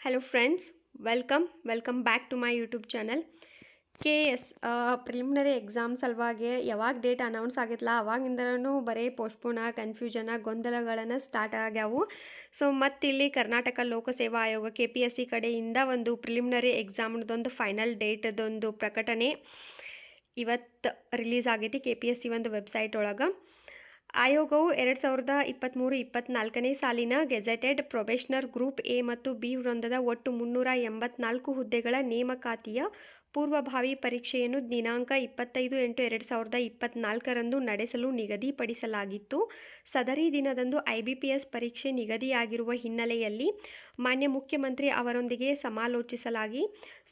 Hello friends welcome welcome back to my YouTube channel K S preliminary exam ಸಲುವಾಗಿ ಯಾವಾಗ date announce ಆಗಿತ್ತಲ್ಲ ಅವಾಗಿಂದನೂ ಬರೀ ಪೋಸ್ಟ್ಪೋನ ಕನ್ಫ್ಯೂಷನ ಗೊಂದಲಗಳನ್ನು ಸ್ಟಾರ್ಟ್ ಆಗ್ಯಾವು. ಸೊ ಮತ್ತಿಲ್ಲಿ ಕರ್ನಾಟಕ ಲೋಕಸೇವಾ ಆಯೋಗ ಕೆ ಪಿ ಎಸ್ ಸಿ ಕಡೆಯಿಂದ ಒಂದು ಪ್ರಿಲಿಮಿನರಿ ಎಕ್ಸಾಮ್ದೊಂದು ಫೈನಲ್ ಡೇಟ್ದೊಂದು ಪ್ರಕಟಣೆ ಇವತ್ತು ರಿಲೀಸ್ ಆಗೈತಿ ಕೆ ಪಿ ಎಸ್ ಸಿ ಒಂದು ವೆಬ್ಸೈಟ್ ಒಳಗೆ. ಆಯೋಗವು ಎರಡು ಸಾವಿರದ ಇಪ್ಪತ್ತ್ಮೂರು ಇಪ್ಪತ್ತ್ನಾಲ್ಕನೇ ಸಾಲಿನ ಗೆಜೆಟೆಡ್ ಪ್ರೊಬೇಷನರ್ ಗ್ರೂಪ್ ಎ ಮತ್ತು ಬಿ ವೃಂದದ ಒಟ್ಟು ಮುನ್ನೂರ ಎಂಬತ್ನಾಲ್ಕು ಹುದ್ದೆಗಳ ನೇಮಕಾತಿಯ ಪೂರ್ವಭಾವಿ ಪರೀಕ್ಷೆಯನ್ನು ದಿನಾಂಕ ಇಪ್ಪತ್ತೈದು ಎಂಟು ಎರಡು ಸಾವಿರದ ಇಪ್ಪತ್ನಾಲ್ಕರಂದು ನಡೆಸಲು ನಿಗದಿಪಡಿಸಲಾಗಿತ್ತು. ಸದರಿ ದಿನದಂದು ಐಬಿಪಿಎಸ್ ಪರೀಕ್ಷೆ ನಿಗದಿಯಾಗಿರುವ ಹಿನ್ನೆಲೆಯಲ್ಲಿ ಮಾನ್ಯ ಮುಖ್ಯಮಂತ್ರಿ ಅವರೊಂದಿಗೆ ಸಮಾಲೋಚಿಸಲಾಗಿ,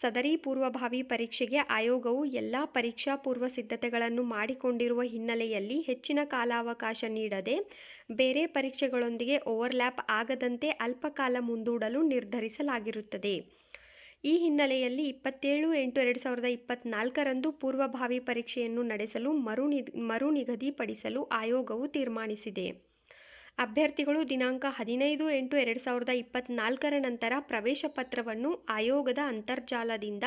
ಸದರಿ ಪೂರ್ವಭಾವಿ ಪರೀಕ್ಷೆಗೆ ಆಯೋಗವು ಎಲ್ಲ ಪರೀಕ್ಷಾ ಪೂರ್ವ ಸಿದ್ಧತೆಗಳನ್ನು ಮಾಡಿಕೊಂಡಿರುವ ಹಿನ್ನೆಲೆಯಲ್ಲಿ ಹೆಚ್ಚಿನ ಕಾಲಾವಕಾಶ ನೀಡದೆ, ಬೇರೆ ಪರೀಕ್ಷೆಗಳೊಂದಿಗೆ ಓವರ್ಲ್ಯಾಪ್ ಆಗದಂತೆ ಅಲ್ಪಕಾಲ ಮುಂದೂಡಲು ನಿರ್ಧರಿಸಲಾಗಿರುತ್ತದೆ. ಈ ಹಿನ್ನೆಲೆಯಲ್ಲಿ ಇಪ್ಪತ್ತೇಳು ಎಂಟು ಎರಡು ಸಾವಿರದ ಇಪ್ಪತ್ನಾಲ್ಕರಂದು ಪೂರ್ವಭಾವಿ ಪರೀಕ್ಷೆಯನ್ನು ನಡೆಸಲು ಮರು ನಿ ಮರು ನಿಗದಿಪಡಿಸಲು ಆಯೋಗವು ತೀರ್ಮಾನಿಸಿದೆ. ಅಭ್ಯರ್ಥಿಗಳು ದಿನಾಂಕ ಹದಿನೈದು ಎಂಟು ಎರಡು ಸಾವಿರದ ಇಪ್ಪತ್ನಾಲ್ಕರ ನಂತರ ಪ್ರವೇಶ ಪತ್ರವನ್ನು ಆಯೋಗದ ಅಂತರ್ಜಾಲದಿಂದ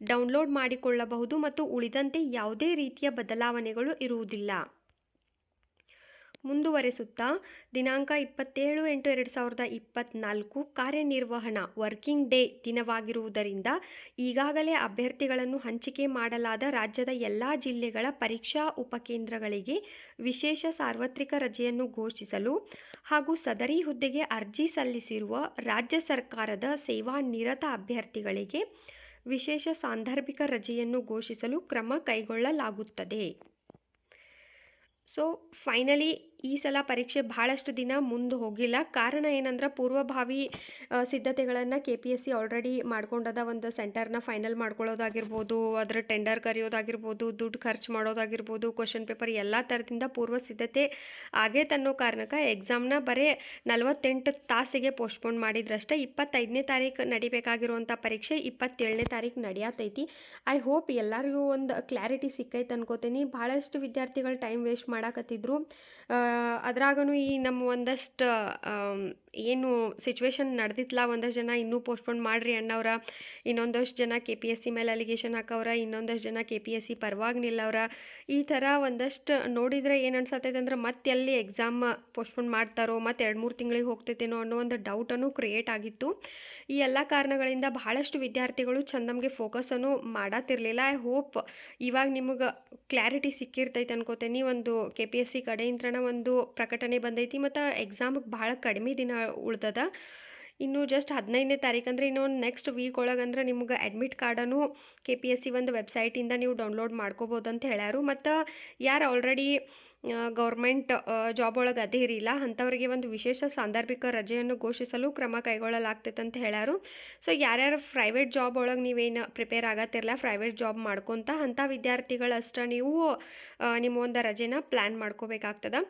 ಡೌನ್ಲೋಡ್ ಮಾಡಿಕೊಳ್ಳಬಹುದು ಮತ್ತು ಉಳಿದಂತೆ ಯಾವುದೇ ರೀತಿಯ ಬದಲಾವಣೆಗಳು ಇರುವುದಿಲ್ಲ. ಮುಂದುವರೆಸುತ್ತಾ ದಿನಾಂಕ ಇಪ್ಪತ್ತೇಳು ಎಂಟು ಎರಡು ಸಾವಿರದ ಇಪ್ಪತ್ತ್ನಾಲ್ಕು ಕಾರ್ಯನಿರ್ವಹಣಾ ವರ್ಕಿಂಗ್ ಡೇ ದಿನವಾಗಿರುವುದರಿಂದ ಈಗಾಗಲೇ ಅಭ್ಯರ್ಥಿಗಳನ್ನು ಹಂಚಿಕೆ ಮಾಡಲಾದ ರಾಜ್ಯದ ಎಲ್ಲ ಜಿಲ್ಲೆಗಳ ಪರೀಕ್ಷಾ ಉಪಕೇಂದ್ರಗಳಿಗೆ ವಿಶೇಷ ಸಾರ್ವತ್ರಿಕ ರಜೆಯನ್ನು ಘೋಷಿಸಲು ಹಾಗೂ ಸದರಿ ಹುದ್ದೆಗೆ ಅರ್ಜಿ ಸಲ್ಲಿಸಿರುವ ರಾಜ್ಯ ಸರ್ಕಾರದ ಸೇವಾ ನಿರತ ಅಭ್ಯರ್ಥಿಗಳಿಗೆ ವಿಶೇಷ ಸಾಂದರ್ಭಿಕ ರಜೆಯನ್ನು ಘೋಷಿಸಲು ಕ್ರಮ ಕೈಗೊಳ್ಳಲಾಗುತ್ತದೆ. ಸೊ ಫೈನಲಿ ಈ ಸಲ ಪರೀಕ್ಷೆ ಭಾಳಷ್ಟು ದಿನ ಮುಂದೆ ಹೋಗಿಲ್ಲ. ಕಾರಣ ಏನಂದ್ರೆ ಪೂರ್ವಭಾವಿ ಸಿದ್ಧತೆಗಳನ್ನು K P S C already ಮಾಡ್ಕೊಂಡದ ಒಂದು ಸೆಂಟರ್ನ ಫೈನಲ್ ಮಾಡ್ಕೊಳ್ಳೋದಾಗಿರ್ಬೋದು, ಅದರ ಟೆಂಡರ್ ಕರೆಯೋದಾಗಿರ್ಬೋದು, ದುಡ್ಡು ಖರ್ಚು ಮಾಡೋದಾಗಿರ್ಬೋದು ಕ್ವಶನ್ ಪೇಪರ್ ಎಲ್ಲ ಥರದಿಂದ ಪೂರ್ವ ಸಿದ್ಧತೆ ಆಗೈತೆ ಅನ್ನೋ ಕಾರಣಕ್ಕೆ ಎಕ್ಸಾಮ್ನ ಬರೀ ನಲವತ್ತೆಂಟು ತಾಸಿಗೆ ಪೋಸ್ಟ್ಪೋನ್ ಮಾಡಿದ್ರಷ್ಟೇ ಇಪ್ಪತ್ತೈದನೇ ತಾರೀಕು ನಡಿಬೇಕಾಗಿರುವಂಥ ಪರೀಕ್ಷೆ ಇಪ್ಪತ್ತೇಳನೇ ತಾರೀಕು ನಡೆಯತೈತಿ. ಐ ಹೋಪ್ ಎಲ್ಲರಿಗೂ ಒಂದು ಕ್ಲಾರಿಟಿ ಸಿಕ್ಕೈತೆ ಅನ್ಕೋತೀನಿ. ಭಾಳಷ್ಟು ವಿದ್ಯಾರ್ಥಿಗಳು ಟೈಮ್ ವೇಸ್ಟ್ ಮಾಡಾಕತ್ತಿದ್ರು. ಅದ್ರಾಗೂ ಈ ನಮ್ಮ ಒಂದಷ್ಟು ಏನು ಸಿಚುವೇಶನ್ ನಡೆದಿತ್ತಲ್ಲ ಒಂದಷ್ಟು ಜನ ಇನ್ನೂ ಪೋಸ್ಟ್ಪೋನ್ ಮಾಡಿರಿ ಅಣ್ಣವ್ರ. ಇನ್ನೊಂದಷ್ಟು ಜನ ಕೆ ಪಿ ಎಸ್ ಸಿ ಮೇಲೆ ಅಲಿಗೇಷನ್ ಹಾಕವ್ರ. ಇನ್ನೊಂದಷ್ಟು ಜನ ಕೆ ಪಿ ಎಸ್ ಸಿ ಪರವಾಗಿ ನಿಲ್ಲವ್ರ. ಈ ಥರ ಒಂದಷ್ಟು ನೋಡಿದರೆ ಏನು ಅನ್ಸತ್ತೈತೆ ಅಂದ್ರೆ ಮತ್ತೆ ಎಲ್ಲಿ ಎಕ್ಸಾಮ್ ಪೋಸ್ಟ್ಪೋನ್ ಮಾಡ್ತಾರೋ, ಮತ್ತೆ ಎರಡು ಮೂರು ತಿಂಗಳಿಗೆ ಹೋಗ್ತೈತೇನೋ ಅನ್ನೋ ಒಂದು ಡೌಟನ್ನು ಕ್ರಿಯೇಟ್ ಆಗಿತ್ತು. ಈ ಎಲ್ಲ ಕಾರಣಗಳಿಂದ ಬಹಳಷ್ಟು ವಿದ್ಯಾರ್ಥಿಗಳು ಚಂದಮ್ಗೆ ಫೋಕಸನ್ನು ಮಾಡತ್ತಿರಲಿಲ್ಲ ಐ ಹೋಪ್ ಇವಾಗ ನಿಮಗೆ ಕ್ಲಾರಿಟಿ ಸಿಕ್ಕಿರ್ತೈತೆ ಅನ್ಕೋತೇನೆ. ಒಂದು ಕೆ ಪಿ ಎಸ್ ಸಿ ಕಡೆಯಿಂದ ಒಂದು ಪ್ರಕಟಣೆ ಬಂದೈತಿ, ಮತ್ತು ಎಕ್ಸಾಮಿಗೆ ಭಾಳ ಕಡಿಮೆ ದಿನ ಉಳ್ದದ. ಇನ್ನು ಜಸ್ಟ್ ಹದಿನೈದನೇ ತಾರೀಕು ಅಂದರೆ ಇನ್ನೊಂದು ನೆಕ್ಸ್ಟ್ ವೀಕ್ ಒಳಗಂದ್ರೆ ನಿಮ್ಗೆ ಅಡ್ಮಿಟ್ ಕಾರ್ಡನ್ನು ಕೆ ಪಿ ಎಸ್ ಸಿ ಒಂದು ವೆಬ್ಸೈಟಿಂದ ನೀವು ಡೌನ್ಲೋಡ್ ಮಾಡ್ಕೋಬೋದು ಅಂತ ಹೇಳ್ಯಾರು. ಮತ್ತು ಯಾರು ಆಲ್ರೆಡಿ ಗೌರ್ಮೆಂಟ್ ಜಾಬ್ ಒಳಗೆ ಅದೇರಿಲ್ಲ ಅಂಥವ್ರಿಗೆ ಒಂದು ವಿಶೇಷ ಸಾಂದರ್ಭಿಕ ರಜೆಯನ್ನು ಘೋಷಿಸಲು ಕ್ರಮ ಕೈಗೊಳ್ಳಲಾಗ್ತೈತೆ ಅಂತ ಹೇಳ್ಯಾರು. ಸೊ ಯಾರ್ಯಾರು ಪ್ರೈವೇಟ್ ಜಾಬ್ ಒಳಗೆ ನೀವೇನು ಪ್ರಿಪೇರ್ ಆಗತ್ತಿರಲ್ಲ ಪ್ರೈವೇಟ್ ಜಾಬ್ ಮಾಡ್ಕೊತ ಅಂಥ ವಿದ್ಯಾರ್ಥಿಗಳಷ್ಟ ನೀವು ನಿಮ್ಮ ಒಂದು ರಜೆನ ಪ್ಲ್ಯಾನ್ ಮಾಡ್ಕೋಬೇಕಾಗ್ತದೆ.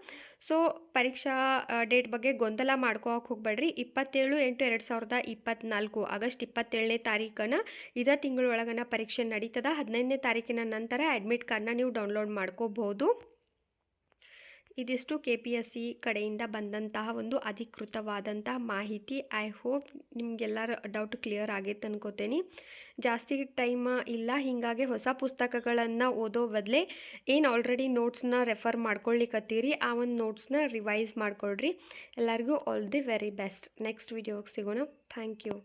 ಸೊ ಪರೀಕ್ಷಾ ಡೇಟ್ ಬಗ್ಗೆ ಗೊಂದಲ ಮಾಡ್ಕೋಕೆ ಹೋಗ್ಬೇಡ್ರಿ. ಇಪ್ಪತ್ತೇಳು ಎಂಟು ಎರಡು ಸಾವಿರದ ಇಪ್ಪತ್ನಾಲ್ಕು ಆಗಸ್ಟ್ ಇಪ್ಪತ್ತೇಳನೇ ತಾರೀಕನ ಇದೇ ತಿಂಗಳೊಳಗನ ಪರೀಕ್ಷೆ ನಡೀತದ. ಹದಿನೈದನೇ ತಾರೀಕಿನ ನಂತರ ಅಡ್ಮಿಟ್ ಕಾರ್ಡ್ನ ನೀವು ಡೌನ್ಲೋಡ್ ಮಾಡ್ಕೋಬಹುದು. ಇದಿಷ್ಟು ಕೆ ಪಿ ಎಸ್ ಸಿ ಕಡೆಯಿಂದ ಬಂದಂತಹ ಒಂದು ಅಧಿಕೃತವಾದಂತಹ ಮಾಹಿತಿ. ಐ ಹೋಪ್ ನಿಮಗೆಲ್ಲರ ಡೌಟ್ ಕ್ಲಿಯರ್ ಆಗೈತೆ ಅನ್ಕೋತೀನಿ. ಜಾಸ್ತಿ ಟೈಮ್ ಇಲ್ಲ, ಹೀಗಾಗಿ ಹೊಸ ಪುಸ್ತಕಗಳನ್ನು ಓದೋ ಬದಲೇ ಏನು ಆಲ್ರೆಡಿ ನೋಟ್ಸ್ನ ರೆಫರ್ ಮಾಡ್ಕೊಳ್ಳಿಕತ್ತೀರಿ, ಆ ಒಂದು ನೋಟ್ಸ್ನ ರಿವೈಸ್ ಮಾಡ್ಕೊಳ್ರಿ. ಎಲ್ಲರಿಗೂ all the very best next ವಿಡಿಯೋಗೆ ಸಿಗೋಣ. Thank you